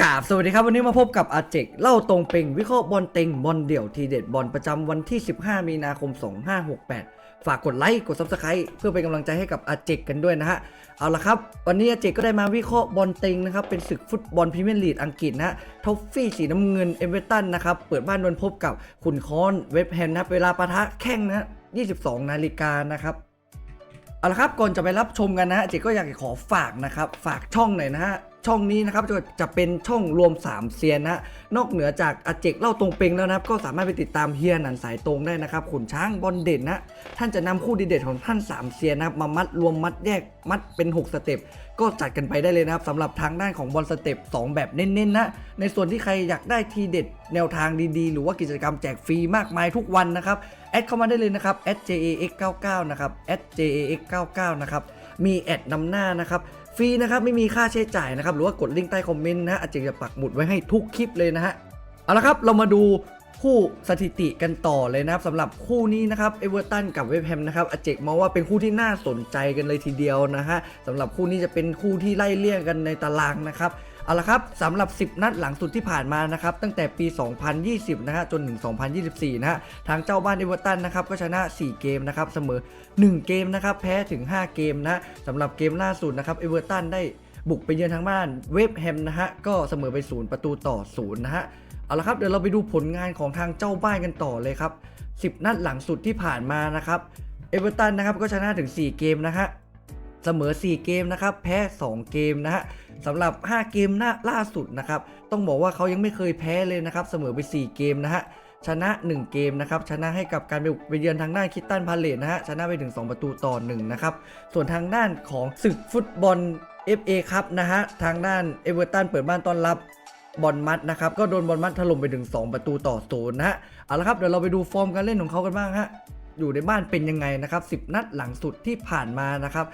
กาบสวัสดีครับ วันนี้มาพบกับอาเจกเล่าตรงเป็งวิเคราะห์บอลเต็งบอลเดี่ยวทีเด็ดบอลประจำวันที่ 15 มีนาคม 2568 ฝากกดไลค์กด Subscribe เพื่อเป็นกำลังใจให้กับอาเจกกันด้วยนะฮะ เอาละครับ วันนี้อาเจกก็ได้มาวิเคราะห์บอลเต็งนะครับ เป็นศึกฟุตบอลพรีเมียร์ลีกอังกฤษนะฮะทอฟฟี่สีน้ำเงินเอเวอร์ตันนะครับเปิดบ้านดวลพบกับขุนค้อนเวบแฮมนะครับเวลาปะทะแข่งนะฮะ22 นาฬิกานะครับเอาละครับก่อนจะไปรับชมกันนะฮะเจก็อยากจะขอฝากนะครับฝากช่องหน่อยนะฮะ ช่องนี้นะครับจะจะเป็นช่องรวม 3 เซียนนะนอกเหนือจากอาเจกเล่าตรงเปงแล้วนะครับก็สามารถไปติดตามเฮียหนันสายตรงได้นะครับขุนช้างบอลเด่นนะท่านจะนำคู่ดีเด็ดของท่าน 3 เซียนนะครับมามัดรวมมัดแยกมัดเป็น 6 สเต็ปก็จัดกันไปได้เลยนะครับสำหรับทางด้านของบอลสเต็ป2 แบบเน้นๆนะในส่วนที่ใครอยากได้ทีเด็ดแนวทางดีๆ หรือว่ากิจกรรมแจกฟรีมากมายทุกวันนะครับแอดเข้ามาได้เลยนะครับ @jax99 นะครับ @jax99 นะครับมีแอดนำหน้านะครับ ฟรีนะครับไม่มีค่าใช้จ่ายนะครับหรือว่ากดลิงก์ใต้คอมเมนต์นะอาจจะปักหมุดไว้ให้ทุกคลิปเลยนะฮะเอาละครับเรามาดูคู่สถิติกันต่อเลยนะครับสำหรับคู่นี้นะครับเอเวอร์ตันกับเวฟแฮมนะครับอาเจกมองว่าเป็นคู่ที่น่าสนใจกันเลยทีเดียวนะฮะสำหรับคู่นี้จะเป็นคู่ที่ไล่เลี่ยงกันในตารางนะครับ เอาละครับสำหรับ 10 นัดหลังสุดที่ผ่านมานะครับตั้งแต่ปี 2020 นะฮะจนถึง 2024 นะฮะทางเจ้าบ้านเอเวอร์ตันนะครับก็ชนะ 4 เกมนะครับเสมอ 1 เกมนะครับแพ้ถึง 5 เกมนะสำหรับเกมล่าสุดนะครับเอเวอร์ตันได้บุกไปเยือนทางบ้านเวฟแฮมนะฮะก็เสมอไป 0 ประตูต่อ 0 นะฮะเอาละครับเดี๋ยวเราไปดูผลงานของทางเจ้าบ้านกันต่อเลยครับ 10 นัดหลังสุดที่ผ่านมานะครับเอเวอร์ตันนะครับก็ชนะถึง 4 เกมนะฮะ เสมอ 4 เกมนะครับแพ้ 2 เกมนะฮะสำหรับ 5 เกมหน้าล่าสุดนะครับต้องบอกว่าเขายังไม่เคยแพ้เลยนะครับเสมอไป 4 เกมนะฮะชนะ 1 เกมนะครับชนะให้กับการไปเยือนทางด้านคิตตันพาเลตนะฮะชนะไปถึง 2 ประตูต่อ1นะครับส่วนทางด้านของศึกฟุตบอล FA ครับนะฮะทางด้านเอเวอร์ตันเปิดบ้านต้อนรับบอลมัดนะครับก็โดนบอลมัดถล่มไปถึง 2 ประตูต่อศูนย์นะฮะเอาละครับเดี๋ยวเราไปดูฟอร์มการเล่นของเขากันบ้างฮะอยู่ในบ้านเป็นยังไงนะครับ 10 นัดหลังสุดที่ผ่านมานะครับ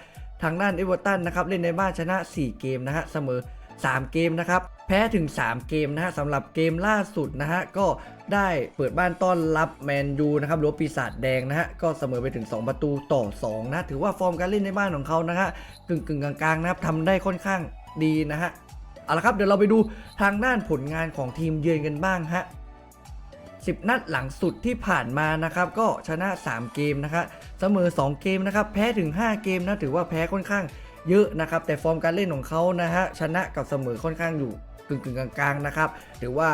ทางด้านเอเวอร์ตันนะครับเล่นในบ้านชนะ 4 เกมนะฮะเสมอ 3 เกมนะครับแพ้ถึง 3 เกมนะฮะสำหรับเกมล่าสุดนะฮะก็ได้เปิดบ้านต้อนรับแมนยูนะครับหรือว่าปีศาจแดงนะฮะก็เสมอไปถึง 2 ประตูต่อ2นะถือว่าฟอร์มการเล่นในบ้านของเขานะฮะกึ่งกึ่งกลางๆนะครับทำได้ค่อนข้างดีนะฮะเอาละครับเดี๋ยวเราไปดูทางด้านผลงานของทีมเยือนกันบ้างฮะ 10 นัดหลังสุดที่ผ่านมานะครับ ก็ชนะ 3 เกมนะครับเสมอ 2 เกมนะครับ แพ้ถึง 5 เกมนะ ถือว่าแพ้ค่อนข้างเยอะนะครับ แต่ฟอร์มการเล่นของเขานะฮะ ชนะกับเสมอค่อนข้างอยู่กึ่งกึ่งๆกลางๆนะครับ ถือว่า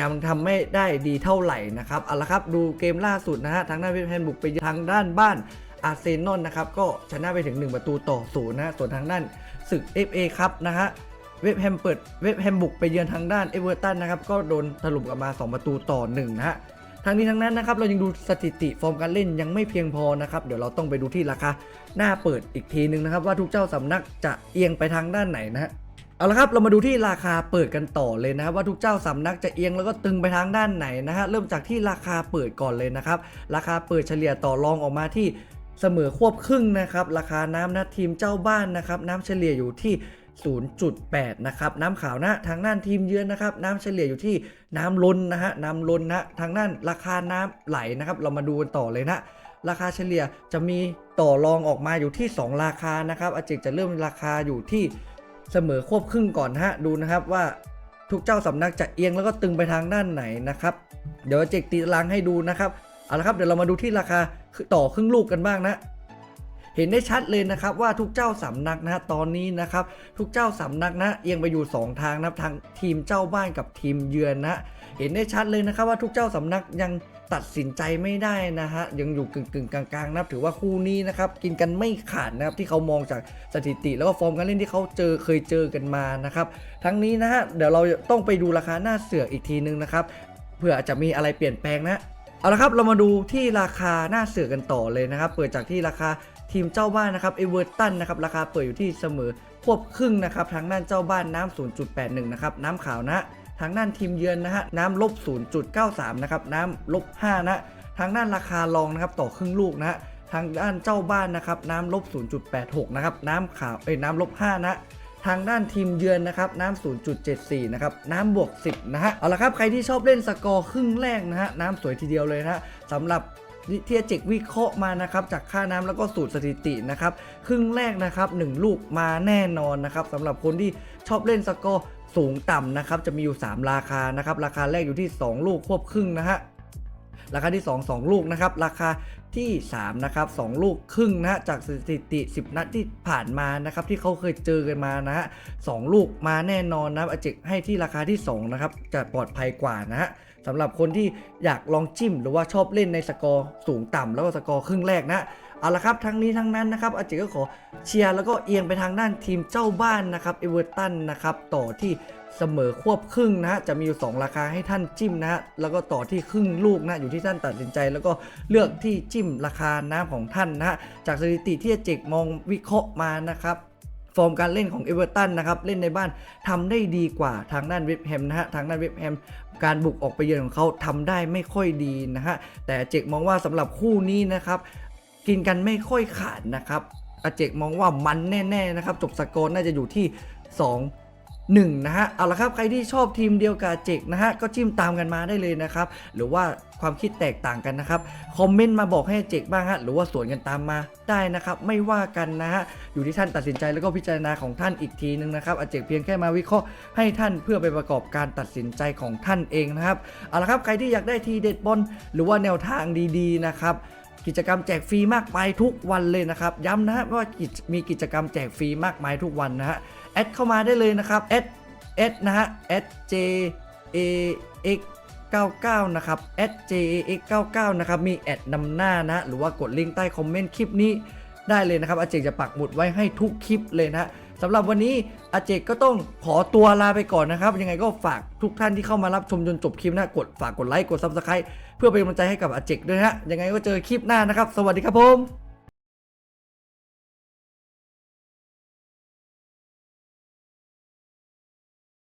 ยังทำไม่ได้ดีเท่าไหร่นะครับ เอาละครับ ดูเกมล่าสุดนะฮะ ทางด้านเวสต์แฮมบุกไปทางด้านบ้านอาร์เซนอลนะครับ ก็ชนะไปถึง 1 ประตูต่อศูนย์นะฮะส่วนทางด้านศึก FA ครับนะฮะ เว็บแฮมเปิดเว็บแฮมบุกไปเยือนทางด้านเอเวอร์ตันนะครับก็โดนถล่มกลับมา 2 ประตูต่อ1นะฮะทั้งนี้ทั้งนั้นนะครับเรายังดูสถิติฟอร์มการเล่นยังไม่เพียงพอนะครับเดี๋ยวเราต้องไปดูที่ราคาหน้าเปิดอีกทีนึงนะครับ ว่าทุกเจ้าสำนักจะเอียงไปทางด้านไหนนะฮะเอาละครับเรามาดูที่ราคาเปิดกันต่อเลยนะครับว่าทุกเจ้าสำนักจะเอียงแล้วก็ตึงไปทางด้านไหนนะฮะเริ่มจากที่ราคาเปิดก่อนเลยนะครับราคาเปิดเฉลี่ยต่อรองออกมาที่เสมอควบครึ่งนะครับราคาน้ำนะทีมเจ้าบ้านนะครับน้ำเฉลี่ยอยู่ที่ 0.8 นะครับน้ำขาวนะทางด้านทีมเยือนนะครับน้ำเฉลี่ยอยู่ที่น้ำล้นนะฮะน้ำล้นนะทางด้านราคาน้ำไหลนะครับ เรามาดูกันต่อเลยนะราคาเฉลี่ยจะมีต่อรองออกมาอยู่ที่ 2 ราคานะครับอาเจกจะเริ่มราคาอยู่ที่เสมอควบครึ่งก่อนฮะดูนะครับว่าทุกเจ้าสำนักจะเอียงแล้วก็ตึงไปทางด้านไหนนะครับ เดี๋ยวอาเจกตีตารางให้ดูนะครับเอาละครับเดี๋ยวเรามาดูที่ราคาต่อครึ่งลูกกันบ้างนะ เห็นได้ชัดเลยนะครับว่าทุกเจ้าสำนักนะตอนนี้นะครับทุกเจ้าสำนักนะเอียงไปอยู่ 2 ทางนะครับทางทีมเจ้าบ้านกับทีมเยือนนะ เห็นได้ชัดเลยนะครับว่าทุกเจ้าสำนักยังตัดสินใจไม่ได้นะฮะยังอยู่กึ่งกึ่งๆกลางๆนะถือว่าคู่นี้นะครับกินกันไม่ขาดนะครับที่เขามองจากสถิติ แล้วก็ฟอร์มการเล่นที่เขาเจอเคยเจอกันมานะครับทั้งนี้นะฮะเดี๋ยวเราต้องไปดูราคาหน้าเสืออีกทีนึงนะครับเผื่ออาจจะมีอะไรเปลี่ยนแปลงนะ เอาละครับเรามาดูที่ราคาหน้าเสือกันต่อเลยนะครับ เปิดจากที่ราคาทีมเจ้าบ้านนะครับเอเวอร์ตันนะครับราคาเปิดอยู่ที่เสมอควบครึ่งนะครับทางด้านเจ้าบ้านน้ำ0.81 นะครับน้ำขาวนะ ทางด้านทีมเยือนนะฮะน้ำลบ 0.93 นะครับน้ำลบ 5 นะ ทางด้านราคารองนะครับต่อครึ่งลูกนะฮะทางด้านเจ้าบ้านนะครับน้ำลบ 0.86 นะครับน้ำขาวเอ้ยน้ำลบ 5 นะ ทางด้านทีมเยือนนะครับน้ำ0.74 นะครับ น้ำบวก 10 นะฮะ เอาละครับ ใครที่ชอบเล่นสกอร์ครึ่งแรกนะฮะ น้ำสวยทีเดียวเลยนะฮะสำหรับเทียเจกวิเคราะห์มานะครับจากค่าน้ำแล้วก็สูตรสถิตินะครับครึ่งแรกนะครับ1ลูกมาแน่นอนนะครับสำหรับคนที่ชอบเล่นสกอร์สูงต่ำนะครับจะมีอยู่ 3 ราคานะครับราคาแรกอยู่ที่ 2 ลูกควบครึ่งนะฮะราคาที่ 2 2 ลูกนะครับราคา ที่ 3 นะครับ 2 ลูกครึ่งนะจากสถิติ 10 นัดที่ผ่านมานะครับที่เขาเคยเจอกันมานะฮะสองลูกมาแน่นอนนับอาเจกให้ที่ราคาที่ 2 นะครับ จะปลอดภัยกว่านะฮะสำหรับคนที่อยากลองจิ้มหรือว่าชอบเล่นในสกอร์สูงต่ำแล้วก็สกอร์ครึ่งแรกนะ เอาละครับทั้งนี้ทั้งนั้นนะครับอาเจกก็ขอเชียร์แล้วก็เอียงไปทางด้านทีมเจ้าบ้านนะครับเอเวอร์ตันนะครับต่อที่เสมอควบครึ่งนะฮะจะมีอยู่ 2 ราคาให้ท่านจิ้มนะฮะแล้วก็ต่อที่ครึ่งลูกนะ อยู่ที่ท่านตัดสินใจ แล้วก็เลือกที่จิ้มราคาน้ำของท่านนะฮะจากสถิติที่อาเจกมองวิเคราะห์มานะครับฟอร์มการเล่นของเอเวอร์ตันนะครับเล่นในบ้านทำได้ดีกว่าทางด้านเวบแฮมนะฮะทางด้านเวบแฮมการบุกออกไปเยือนของเขาทำได้ไม่ค่อยดีนะฮะแต่เจกมองว่าสำหรับคู่นี้นะครับ กินกันไม่ค่อยขาดนะครับอาเจกมองว่ามันแน่ๆนะครับจบสกอร์น่าจะอยู่ที่ 2 1 นะฮะ เอาละครับใครที่ชอบทีมเดียวกับเจกนะฮะ ก็จิ้มตามกันมาได้เลยนะครับ หรือว่าความคิดแตกต่างกันนะครับ คอมเมนต์มาบอกให้เจกบ้างฮะ หรือว่าสวนกันตามมาได้นะครับ ไม่ว่ากันนะฮะ อยู่ที่ท่านตัดสินใจแล้วก็พิจารณาของท่านอีกทีนึงนะครับอาเจกเพียงแค่มาวิเคราะห์ให้ท่านเพื่อไปประกอบการตัดสินใจของท่านเองนะครับ เอาละครับใครที่อยากได้ทีเด็ดบอลหรือว่าแนวทางดีๆนะครับ กิจกรรมแจกฟรีมากมายทุกวันเลยนะครับย้ำนะฮะว่ามีกิจกรรมแจกฟรีมากมายทุกวันนะฮะแอดเข้ามาได้เลยนะครับแอดแอดนะฮะ s j a x 99 นะครับ j a x 99 นะครับ มีแอดนำหน้านะ หรือว่ากดลิงก์ใต้คอมเมนต์คลิปนี้ได้เลยนะครับ อาเจกจะปักหมุดไว้ให้ทุกคลิปเลยนะฮะ สำหรับวันนี้อาเจกก็ต้องขอตัวลาไปก่อนนะครับ ยังไงก็ฝากทุกท่านที่เข้ามารับชมจนจบคลิปนะกดฝากกดไลค์กดซับสไครต์เพื่อเป็นกำลังใจให้กับอาเจกด้วยนะฮะยังไงก็เจอคลิปหน้านะครับ สวัสดีครับผม